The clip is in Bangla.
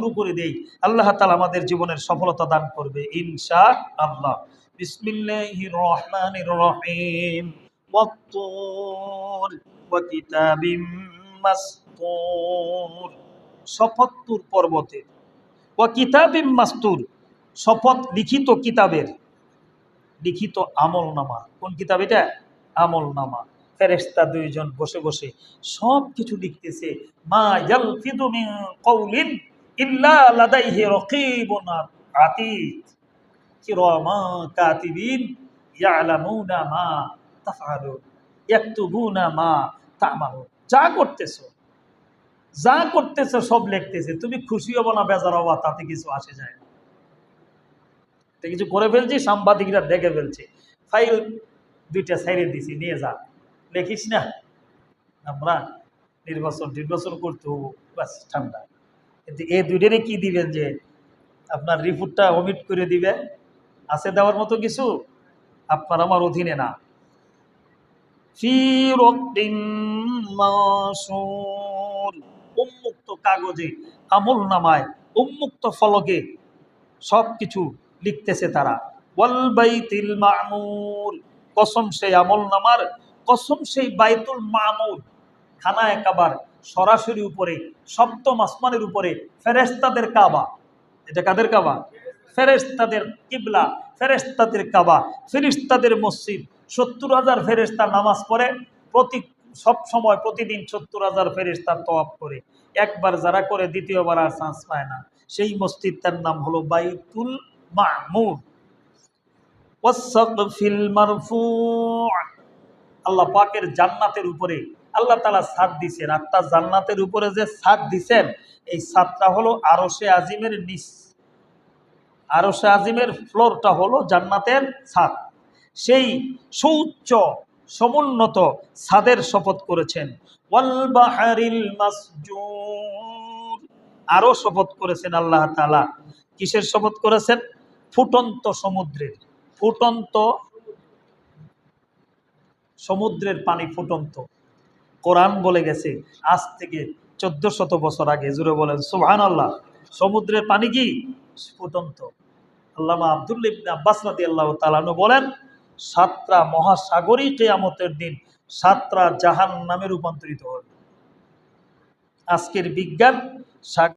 শুরু করে দেই। আল্লাহ তালা আমাদের জীবনের সফলতা দান করবে ইনশা আল্লাহ বিসমিল্লাহির রহমানির রহিম শপথতুর পর্বতে। ওয়া কিতাবিম মাসতুর। শপথ লিখিত কিতাবের। লিখিত আমল নামা কোন কিতাব এটা? আমল নামা ফেরেস্তা দুইজন বসে বসে সব কিছু লিখতেছে। মা ইয়ালফিদু মিন কওলিন কাতিবিন মা মা যা করতেছো যা করতেছো সব লিখতেছে। তুমি খুশি হব না, বেজার হবা তাতে কিছু আসে যায় না। কিছু করে ফেলছি, সাংবাদিকরা দেখে ফেলছে। ফাইল দুইটা সাইডে দিছি, নিয়ে যা। লেখিস না। আমরা নির্বাচন নির্বাচন করতে হব। বাস, ঠান্ডা। কিন্তু এই দুইটারে কি দিবেন যে আপনার রিপোর্টটা অমিট করে দিবে আছে দেওয়ার মতো কিছু? আপনার আমার অধীনে না। উন্মুক্ত কাগজে আমল নামায় উন্মুক্ত ফলকে সব কিছু লিখতেছে তারা। ওয়াল বাইতিল মামুর, কসম সেই আমল নামার কসম সেই বাইতুল মামুর খানা একাবার সরাসরি উপরে, সপ্তম আসমানের উপরে ফেরেস্তাদের কাবা। এটা কাদের কাবা? ফেরেস্তাদের কিবলা ফেরেস্তাদের কাবা ফেরিস্তাদের মসজিদ। সত্তর হাজার ফেরেস্তা নামাজ পড়ে, প্রতি, সব সময় প্রতিদিন সত্তর হাজার ফেরিস্তার তওয়াব করে। একবার যারা করে, দ্বিতীয়বার আর চান্স পায় না। সেই মসজিদটার নাম হলো বাইতুল মামুর আল্লাহ পাকের জান্নাতের উপরে আল্লাহ তালা ছাদ দিছেন। আর তার জান্নাতের উপরে যে ছাদ দিছেন, এই ছাদটা হলো আরশে আজিমের নিচ। আরশে আজিমের ফ্লোরটা হলো জান্নাতের ছাদ সেই সুউচ্চ, সমুন্নত ছাদের শপথ করেছেন। ওয়ালবাহারিল আরও শপথ করেছেন আল্লাহ তাআলা। কিসের শপথ করেছেন? ফুটন্ত সমুদ্রের। ফুটন্ত সমুদ্রের পানি ফুটন্ত। কোরআন বলে গেছে, আজ থেকে চোদ্দ শত বছর আগে, জুড়ে বলেন সোহান আল্লাহ সমুদ্রের পানি কি? ফুটন্ত আল্লামা আবদুল্লিব আব্বাস রাদি আল্লাহ তালানু বলেন, সাতটা মহাসাগরই কেয়ামতের দিন সাতটা জাহান নামে রূপান্তরিত হবে। আজকের বিজ্ঞান